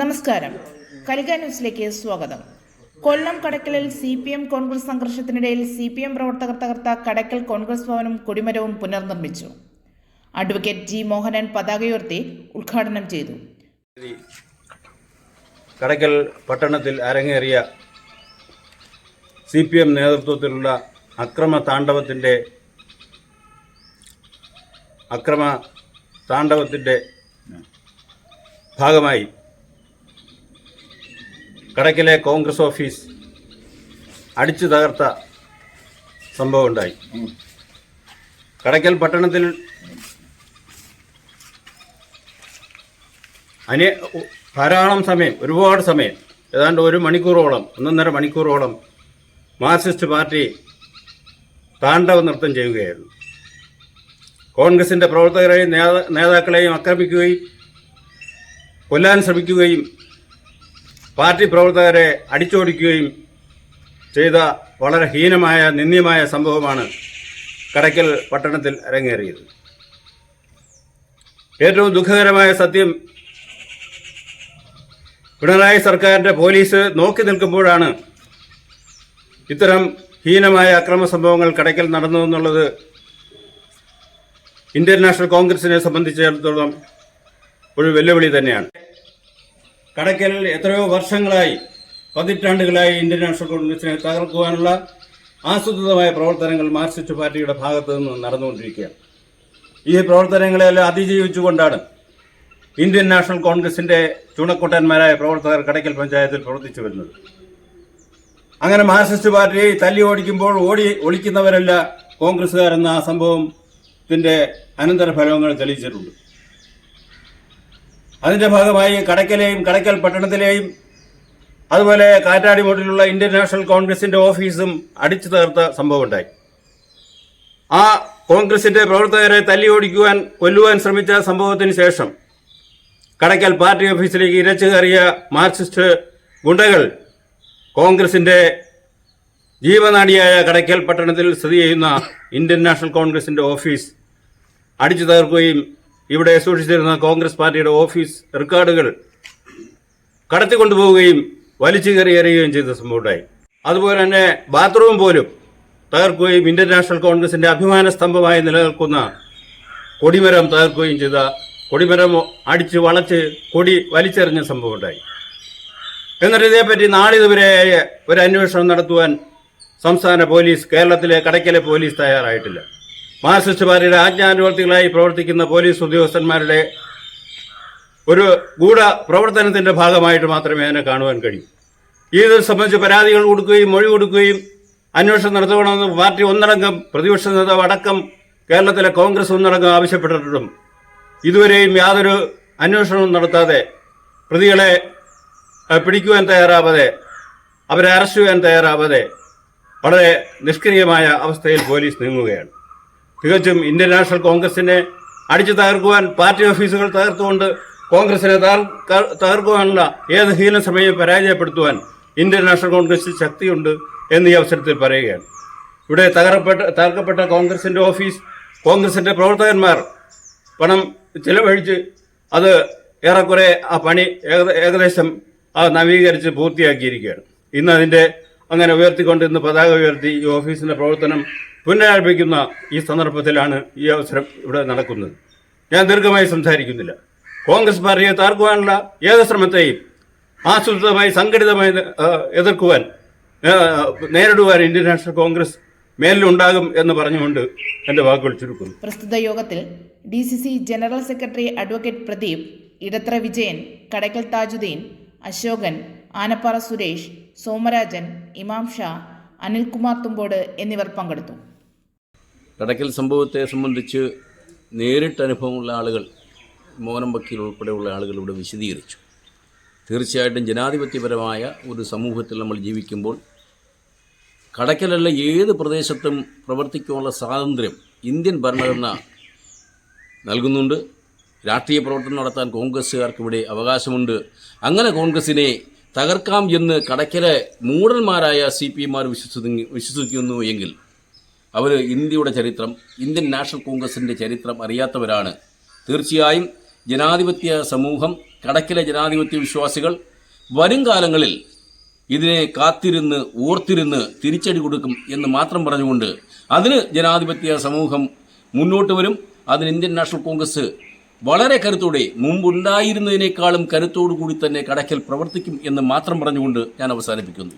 നമസ്കാരം. കലിക ന്യൂസിലേക്ക് സ്വാഗതം. കൊല്ലം കടക്കലിൽ സി പി എം കോൺഗ്രസ് സംഘർഷത്തിനിടയിൽ സി പി എം പ്രവർത്തകർ തകർത്ത കടക്കൽ കോൺഗ്രസ് ഭവനും കൊടിമരവും പുനർനിർമ്മിച്ചു. അഡ്വക്കേറ്റ് ജി മോഹനൻ പതാകയുയർത്തി ഉദ്ഘാടനം ചെയ്തു. കടക്കൽ പട്ടണത്തിൽ അരങ്ങേറിയ സി പി എം നേതൃത്വത്തിലുള്ള അക്രമ താണ്ഡവത്തിന്റെ അക്രമ താണ്ഡവത്തിന്റെ ഭാഗമായി കടയ്ക്കലെ കോൺഗ്രസ് ഓഫീസ് അടിച്ചു തകർത്ത സംഭവം ഉണ്ടായി. കടക്കൽ പട്ടണത്തിൽ അനേ ധാരാളം സമയം ഒരുപാട് സമയം ഏതാണ്ട് ഒരു മണിക്കൂറോളം ഒന്നൊന്നര മണിക്കൂറോളം മാർക്സിസ്റ്റ് പാർട്ടി താണ്ഡവ നൃത്തം ചെയ്യുകയായിരുന്നു. കോൺഗ്രസിന്റെ പ്രവർത്തകരെയും നേതാ- നേതാക്കളെയും ആക്രമിക്കുകയും കൊല്ലാൻ ശ്രമിക്കുകയും പാർട്ടി പ്രവർത്തകരെ അടിച്ചോടിക്കുകയും ചെയ്ത വളരെ ഹീനമായ നിന്ദ്യമായ സംഭവമാണ് കടയ്ക്കൽ പട്ടണത്തിൽ അരങ്ങേറിയത്. ഏറ്റവും ദുഃഖകരമായ സത്യം പിണറായി സർക്കാരിന്റെ പോലീസ് നോക്കി നിൽക്കുമ്പോഴാണ് ഇത്തരം ഹീനമായ അക്രമ സംഭവങ്ങൾ കടയ്ക്കൽ നടന്നു എന്നുള്ളത് ഇന്ത്യൻ നാഷണൽ കോൺഗ്രസിനെ സംബന്ധിച്ചിടത്തോളം ഒരു വെല്ലുവിളി തന്നെയാണ്. കടയ്ക്കൽ എത്രയോ വർഷങ്ങളായി പതിറ്റാണ്ടുകളായി ഇന്ത്യൻ നാഷണൽ കോൺഗ്രസിനെ തകർക്കുവാനുള്ള ആസൂത്രിതമായ പ്രവർത്തനങ്ങൾ മാർക്സിസ്റ്റ് പാർട്ടിയുടെ ഭാഗത്തു നിന്ന് നടന്നുകൊണ്ടിരിക്കുകയാണ്. ഈ പ്രവർത്തനങ്ങളെല്ലാം അതിജീവിച്ചുകൊണ്ടാണ് ഇന്ത്യൻ നാഷണൽ കോൺഗ്രസിന്റെ ചുണക്കുട്ടന്മാരായ പ്രവർത്തകർ കടയ്ക്കൽ പഞ്ചായത്തിൽ പ്രവർത്തിച്ചു വരുന്നത്. അങ്ങനെ മാർക്സിസ്റ്റ് പാർട്ടിയെ തല്ലി ഓടിക്കുമ്പോൾ ഓടി ഒളിക്കുന്നവരല്ല കോൺഗ്രസ്സുകാരെന്ന ആ സംഭവത്തിന്റെ അനന്തരഫലങ്ങൾ തെളിയിച്ചിട്ടുണ്ട്. അതിന്റെ ഭാഗമായി കടയ്ക്കലെയും കടയ്ക്കൽ പട്ടണത്തിലെയും അതുപോലെ കാറ്റാടിമോട്ടിലുള്ള ഇന്ത്യൻ നാഷണൽ കോൺഗ്രസിന്റെ ഓഫീസും അടിച്ചു തകർത്ത സംഭവമുണ്ടായി. ആ കോൺഗ്രസിന്റെ പ്രവർത്തകരെ തല്ലി ഓടിക്കുവാൻ കൊല്ലുവാൻ ശ്രമിച്ച സംഭവത്തിന് ശേഷം കടയ്ക്കൽ പാർട്ടി ഓഫീസിലേക്ക് ഇരച്ചു കയറിയ മാർക്സിസ്റ്റ് ഗുണ്ടകൾ കോൺഗ്രസിന്റെ ജീവനാടിയായ കടയ്ക്കൽ പട്ടണത്തിൽ സ്ഥിതി ചെയ്യുന്ന ഇന്ത്യൻ നാഷണൽ കോൺഗ്രസിന്റെ ഓഫീസ് അടിച്ചു തകർക്കുകയും ഇവിടെ സൂക്ഷിച്ചിരുന്ന കോൺഗ്രസ് പാർട്ടിയുടെ ഓഫീസ് റെക്കോർഡുകൾ കടത്തിക്കൊണ്ടുപോവുകയും വലിച്ചു കയറി എറിയുകയും ചെയ്ത സംഭവമുണ്ടായി. അതുപോലെ തന്നെ ബാത്റൂം പോലും തകർക്കുകയും ഇന്ത്യൻ നാഷണൽ കോൺഗ്രസിന്റെ അഭിമാന സ്തംഭമായി നിലനിൽക്കുന്ന കൊടിമരം തകർക്കുകയും ചെയ്ത കൊടിമരം അടിച്ച് വളച്ച് കൊടി വലിച്ചെറിഞ്ഞ സംഭവമുണ്ടായി. എന്നിട്ട് ഇതേപ്പറ്റി നാളിതുവരെ ഒരു അന്വേഷണം നടത്തുവാൻ സംസ്ഥാന പോലീസ് കേരളത്തിലെ കടയ്ക്കലെ പോലീസ് തയ്യാറായിട്ടില്ല. മാർക്സിസ്റ്റ് പാർട്ടിയുടെ ആജ്ഞാനുവർത്തികളായി പ്രവർത്തിക്കുന്ന പോലീസ് ഉദ്യോഗസ്ഥന്മാരുടെ ഒരു ഗൂഢ പ്രവർത്തനത്തിന്റെ ഭാഗമായിട്ട് മാത്രമേ അതിനെ കാണുവാൻ കഴിയൂ. ഇത് സംബന്ധിച്ച് പരാതികൾ കൊടുക്കുകയും മൊഴി കൊടുക്കുകയും അന്വേഷണം നടത്തണമെന്ന് പാർട്ടി ഒന്നടങ്കം പ്രതിപക്ഷ നേതാവ് അടക്കം കേരളത്തിലെ കോൺഗ്രസ് ഒന്നടങ്കം ആവശ്യപ്പെട്ടിട്ടും ഇതുവരെയും യാതൊരു അന്വേഷണവും നടത്താതെ പ്രതികളെ പിടിക്കുവാൻ തയ്യാറാവാതെ അവരെ അറസ്റ്റ് ചെയ്യാൻ തയ്യാറാവാതെ വളരെ നിഷ്ക്രിയമായ അവസ്ഥയിൽ പോലീസ് നീങ്ങുകയാണ്. തികച്ചും ഇന്ത്യൻ നാഷണൽ കോൺഗ്രസിനെ അടിച്ചു തകർക്കുവാൻ പാർട്ടി ഓഫീസുകൾ തകർത്തുകൊണ്ട് കോൺഗ്രസിനെ തകർ- തകർക്കുവാനുള്ള ഏത് ഹീന സമയം പരാജയപ്പെടുത്തുവാൻ ഇന്ത്യൻ നാഷണൽ കോൺഗ്രസിൽ ശക്തിയുണ്ട് എന്ന് ഈ അവസരത്തിൽ പറയുകയാണ്. ഇവിടെ തകർപ്പെട്ട തകർക്കപ്പെട്ട കോൺഗ്രസിന്റെ ഓഫീസ് കോൺഗ്രസിന്റെ പ്രവർത്തകന്മാർ പണം ചിലവഴിച്ച് അത് ഏറെക്കുറെ ആ പണി ഏക- ഏകദേശം ആ നവീകരിച്ച് പൂർത്തിയാക്കിയിരിക്കുകയാണ്. ഇന്ന് അതിന്റെ അങ്ങനെ ഉയർത്തിക്കൊണ്ട് ഇന്ന് പതാക ഉയർത്തി ഈ ഓഫീസിന്റെ പ്രവർത്തനം പുനരാരംഭിക്കുന്ന ഈ സന്ദർഭത്തിലാണ് ഈ അവസരം ഇവിടെ നടക്കുന്നത്. ഞാൻ ദീർഘമായി സംസാരിക്കുന്നില്ല. കോൺഗ്രസ് പാർട്ടിയെ തകർക്കുവാനുള്ള ഏത് ശ്രമത്തെയും ആസൂത്രിതമായി സംഘടിതമായി എതിർക്കുവാൻ നേരിടുവാൻ ഇന്ത്യൻ നാഷണൽ കോൺഗ്രസ് മേലിലുണ്ടാകും എന്ന് പറഞ്ഞുകൊണ്ട് എന്റെ വാക്കുകൾ ചുരുക്കുന്നു. പ്രസ്തുത യോഗത്തിൽ D C C general secretary advocate Pradeep Idathra Vijayan Kadakkal Thajudheen Ashokan Anappara Suresh Somarajan Imam Shah Anilkumar Thumbode എന്നിവർ പങ്കെടുത്തു. കടക്കൽ സംഭവത്തെ സംബന്ധിച്ച് നേരിട്ട് അനുഭവമുള്ള ആളുകൾ മോനം വക്കീൽ ഉൾപ്പെടെയുള്ള ആളുകൾ ഇവിടെ വിശദീകരിച്ചു. തീർച്ചയായിട്ടും ജനാധിപത്യപരമായ ഒരു സമൂഹത്തിൽ നമ്മൾ ജീവിക്കുമ്പോൾ കടക്കലല്ല ഏത് പ്രദേശത്തും പ്രവർത്തിക്കാനുള്ള സ്വാതന്ത്ര്യം ഇന്ത്യൻ ഭരണഘടന നൽകുന്നുണ്ട്. രാഷ്ട്രീയ പ്രവർത്തനം നടത്താൻ കോൺഗ്രസ്സുകാർക്ക് ഇവിടെ അവകാശമുണ്ട്. അങ്ങനെ കോൺഗ്രസിനെ തകർക്കാം എന്ന് കടക്കലെ മൂടന്മാരായ സി പി എമാർ വിശ്വസിക്കുന്നു എങ്കിൽ അവർ ഇന്ത്യയുടെ ചരിത്രം ഇന്ത്യൻ നാഷണൽ കോൺഗ്രസിന്റെ ചരിത്രം അറിയാത്തവരാണ്. തീർച്ചയായും ജനാധിപത്യ സമൂഹം കടക്കിലെ ജനാധിപത്യ വിശ്വാസികൾ വരും കാലങ്ങളിൽ ഇതിനെ കാത്തിരുന്ന് ഓർത്തിരുന്ന് തിരിച്ചടി കൊടുക്കും എന്ന് മാത്രം പറഞ്ഞുകൊണ്ട് അതിന് ജനാധിപത്യ സമൂഹം മുന്നോട്ട് വരും. അതിന് ഇന്ത്യൻ നാഷണൽ കോൺഗ്രസ് വളരെ കരുത്തോടെ മുമ്പുണ്ടായിരുന്നതിനേക്കാളും കരുത്തോടു കൂടി തന്നെ കടക്കൽ പ്രവർത്തിക്കും എന്ന് മാത്രം പറഞ്ഞുകൊണ്ട് ഞാൻ അവസാനിപ്പിക്കുന്നു.